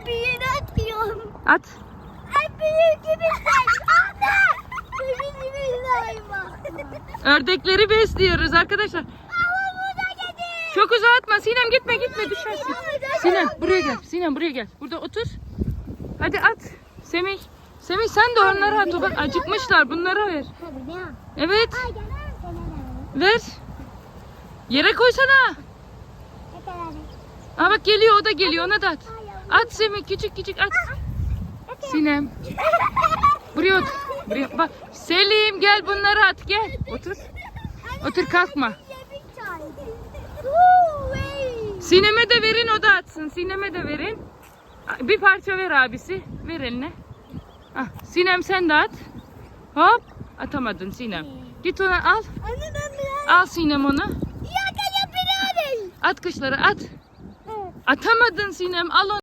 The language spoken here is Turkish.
En büyüğünü atıyorum. At. En büyüğü gibi. Anne. Benim gibi hayvan. Ördekleri besliyoruz arkadaşlar. Çok uzatma Sinem gitme gitme düşersin. Sinem buraya gel. Sinem buraya gel. Burada otur. Hadi at. Semih. Semih sen de onlara at. Bak acıkmışlar. Bunlara ver. Evet. Ver. Yere koysana. Aa bak geliyor o da geliyor ona da at. At Semih küçük küçük at. Sinem. Buraya otur. Buraya bak. Selim gel bunları at gel. Otur. Otur kalkma. Sinem'e de verin o da atsın. Sinem'e de verin. Bir parça ver abisi. Ver eline. Ah, Sinem sen de at. Hop. Atamadın Sinem. Git ona al. Anne ben biraz Al Sinem onu. At kışları at. Atamadın Sinem. Al onu.